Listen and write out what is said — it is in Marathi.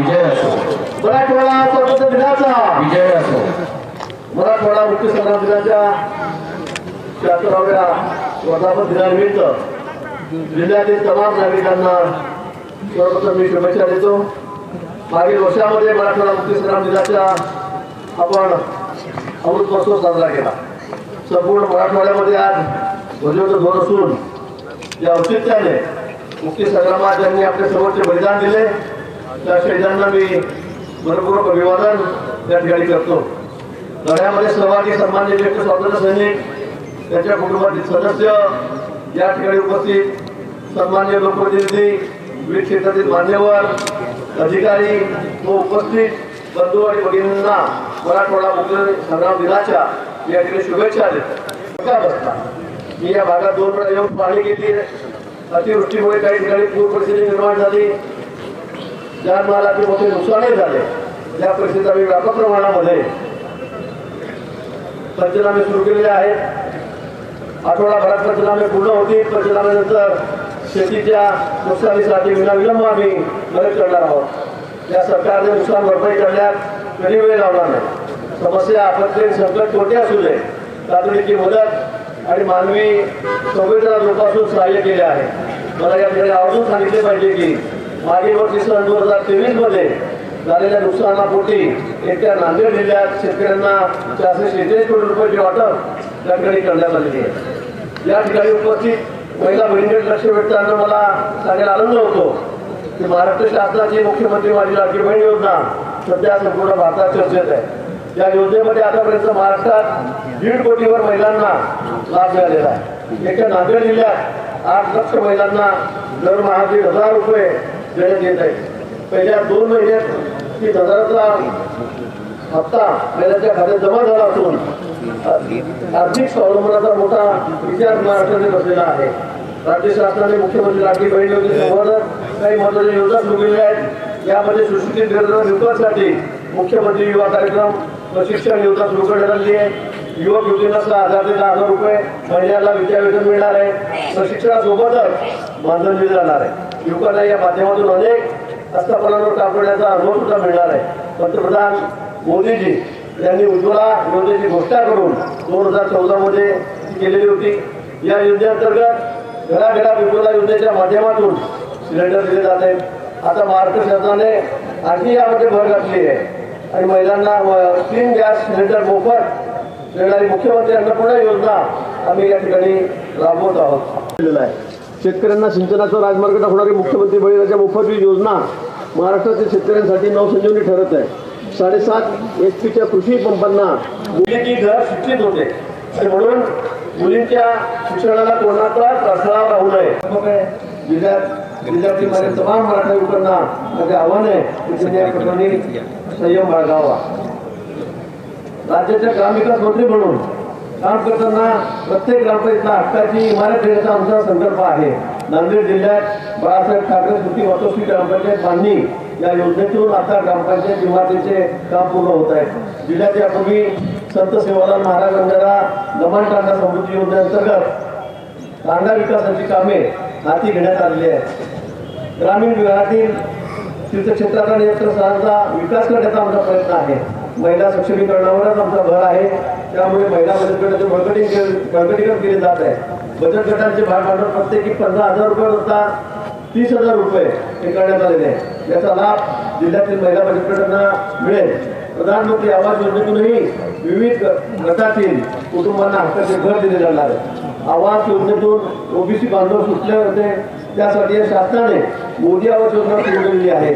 विजय असो मराठवाडा स्वातंत्र्य दिनाचा विजय असो मराठवाडा मुक्ती संग्राम दिनाच्या शहात्तराव्या वर्धापन दिनानिमित्त जिल्ह्यातील तमाम नागरिकांना सर्वप्रथम मी शुभेच्छा देतो. मागील वर्षामध्ये मराठवाडा मुक्ती संग्राम दिनाच्या आपण अमृत महोत्सव साजरा केला. संपूर्ण मराठवाड्यामध्ये आज ध्वजवत भर असून या औचित्याने मुक्ती संग्रामात ज्यांनी आपले सर्वोच्च बलिदान दिले त्या शहीदांना मी मनपूर्वक अभिवादन त्या ठिकाणी करतो. लढ्यामध्ये सहभागी सन्मान्य व्यक्त स्वातंत्र्य सैनिक त्यांच्या कुटुंबातील सदस्य या ठिकाणी उपस्थित सन्मान्य लोकप्रतिनिधी विविध क्षेत्रातील मान्यवर अधिकारी व उपस्थित बंधू आणि भगिनींना मराठवाडा मुक्ती संग्राम दिनाच्या या ठिकाणी शुभेच्छा देतो. बसता. मी या भागात दोन वेळा येऊन पाहणी केली अतिवृष्टीमुळे काही ठिकाणी पूर परिस्थिती निर्माण झाली. जानमालाचे मोठे नुकसानही झाले या परिस्थिती आम्ही व्यापक प्रमाणामध्ये पंचनामे सुरू केलेले आहेत. आठवडाभरात पंचनामे पूर्ण होतील. पंचनाम्यानंतर शेतीच्या नुकसानीसाठी विनाविलंब आम्ही मदत करणार आहोत. या सरकारने नुकसान भरपाई करण्यात कधी वेळ लावणार नाही. समस्या आपत्तीने संकट कोणते असू दे तातडीची मदत आणि मानवी संवेदना जोपासून सहाय्य केले आहे. मला या ठिकाणी आवर्जून सांगितले पाहिजे की मागील वर्षी सन दोन हजार तेवीसमध्ये झालेल्या नुकसानापोटी येत्या नांदेड जिल्ह्यात शेतकऱ्यांना चारशे शेहेचाळीस कोटी रुपयाचे वाटप या ठिकाणी करण्यात आली आहे. या ठिकाणी उपस्थित महिला बहिणीकडे लक्ष वेधताना मला सांगायला आनंद होतो की महाराष्ट्र शासनाची मुख्यमंत्री माझी लाडकी बहीण योजना सध्या संपूर्ण भारतात चर्चेत आहे. या योजनेमध्ये आतापर्यंत महाराष्ट्रात दीड कोटीवर महिलांना लाभ मिळालेला आहे. एका नांदेड जिल्ह्यात आठ लक्ष महिलांना दरमहा दीड हजार रुपये देण्यात येत आहे. पहिल्या दोन महिन्यात तीस हजाराचा हप्ता महिलांच्या खात्यात जमा झाला असून आर्थिक स्वावलंबनाचा मोठा विचार महाराष्ट्राने बसलेला आहे. राज्य शासनाने मुख्यमंत्री लाडकी बहीण योजनेसंबंधात काही महत्त्वाच्या योजना सुरू केल्या आहेत. यामध्ये सुशिक्षित बेरोजगार युवकांसाठी मुख्यमंत्री युवा कार्यक्रम प्रशिक्षण योजना सुरू करण्यात आली आहे. युवक युवतींना सहा हजार ते दहा हजार रुपये महिन्याला विद्यावेतन मिळणार आहे. प्रशिक्षणासोबतच मानधन दिले जाणार आहे. युवकांना या माध्यमातून अनेक आस्थापनांवर काम करण्याचा अनुभव सुद्धा मिळणार आहे. पंतप्रधान मोदीजी यांनी उज्ज्वला योजनेची घोषणा करून दोन हजार चौदा मध्ये केलेली होती. या योजनेअंतर्गत घराघरात उज्ज्वला योजनेच्या माध्यमातून सिलेंडर दिले जात आहेत. आता महाराष्ट्र शासनाने आणखी यामध्ये भर घातली आहे. आणि महिलांना तीन गॅस सिलेंडर मोफत देणारी मुख्यमंत्री अन्नपूर्णा योजना आम्ही या ठिकाणी राबवत आहोत. केलेलं आहे. शेतकऱ्यांना सिंचनाचा राजमार्ग दाखवणारी मुख्यमंत्री बळीराजा मोफत वीज योजना महाराष्ट्रातील शेतकऱ्यांसाठी नवसंजीवनी ठरत आहे. साडेसात एच पीच्या कृषी पंपांना मुलीची घर शिक्षित होते. आणि म्हणून मुलींच्या शिक्षणाला कोणाचा अडथळा राहू नये. जिल्ह्यात जिल्ह्यातील माझ्या तमाम मराठा युवकांना माझे आव्हान आहे की त्यांनी या प्रकरणी संयम बाळगावा. राज्याच्या ग्रामविकास मंत्री म्हणून काम करताना प्रत्येक ग्रामपंचायतला हक्काची इमारत देण्याचा आमचा संकल्प आहे. नांदेड जिल्ह्यात बाळासाहेब ठाकरे स्मृती वाचोशी ग्रामपंचायत बांधणी या योजनेतून आता ग्रामपंचायत इमारतीचे काम पूर्ण होत आहे. जिल्ह्यात यापूर्वी संत सेवालाल महाराज अंधारा दमण कांदा समृद्धी योजनेअंतर्गत कांदा विकासाची कामे हाती घेण्यात आलेली आहेत. ग्रामीण विभागातील तीर्थक्षेत्राचा नियंत्रणाचा विकास करण्याचा आमचा प्रयत्न आहे. महिला सक्षमीकरणावरच आमचा भर आहे. त्यामुळे महिला बचत गटाचे बळकटी बळकटीकरण केले जात आहे. बचत गटांचे भाग भांडवल प्रत्येकी पंधरा हजार रुपये होता तीस हजार रुपये हे करण्यात आलेले आहे याचा लाभ जिल्ह्यातील महिला बचत गटांना मिळेल. प्रधानमंत्री आवास योजनेतूनही विविध गटातील कुटुंबांना हक्काचे घर दिले जाणार आहे आवास योजनेतून ओबीसी बांधव सुटले होते. त्यासाठी या शासनाने मोदी आवास योजना सुरू केलेली आहे.